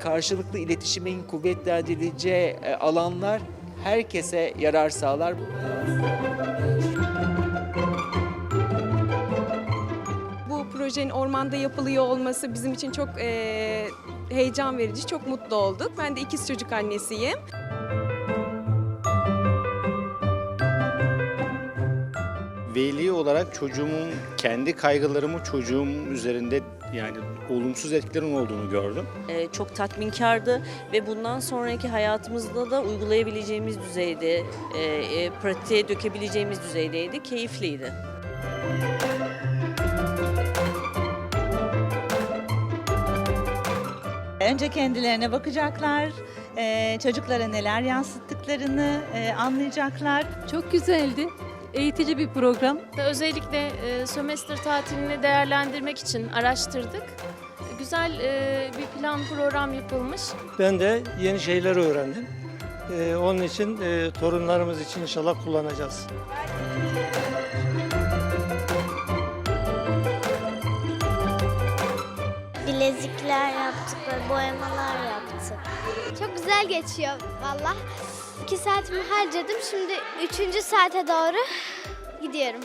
karşılıklı iletişimin kuvvetlendirileceği e, alanlar herkese yarar sağlar. Bu projenin ormanda yapılıyor olması bizim için çok eee, heyecan verici, çok mutlu olduk. Ben de ikiz çocuk annesiyim. Veli olarak çocuğumun kendi kaygılarımı çocuğum üzerinde yani olumsuz etkilerin olduğunu gördüm. Ee, çok tatminkardı ve bundan sonraki hayatımızda da uygulayabileceğimiz düzeyde, e, e, pratiğe dökebileceğimiz düzeydeydi, keyifliydi. Önce kendilerine bakacaklar, eee, çocuklara neler yansıttıklarını eee, anlayacaklar. Çok güzeldi. Eğitici bir program. Özellikle e, sömestr tatilini değerlendirmek için araştırdık. Güzel e, bir plan program yapılmış. Ben de yeni şeyler öğrendim. Ee, onun için e, torunlarımız için inşallah kullanacağız. Bilezikler yaptık ve boyamalar yaptık. Çok güzel geçiyor valla. İki saatimi harcadım. Şimdi üçüncü saate doğru gidiyorum.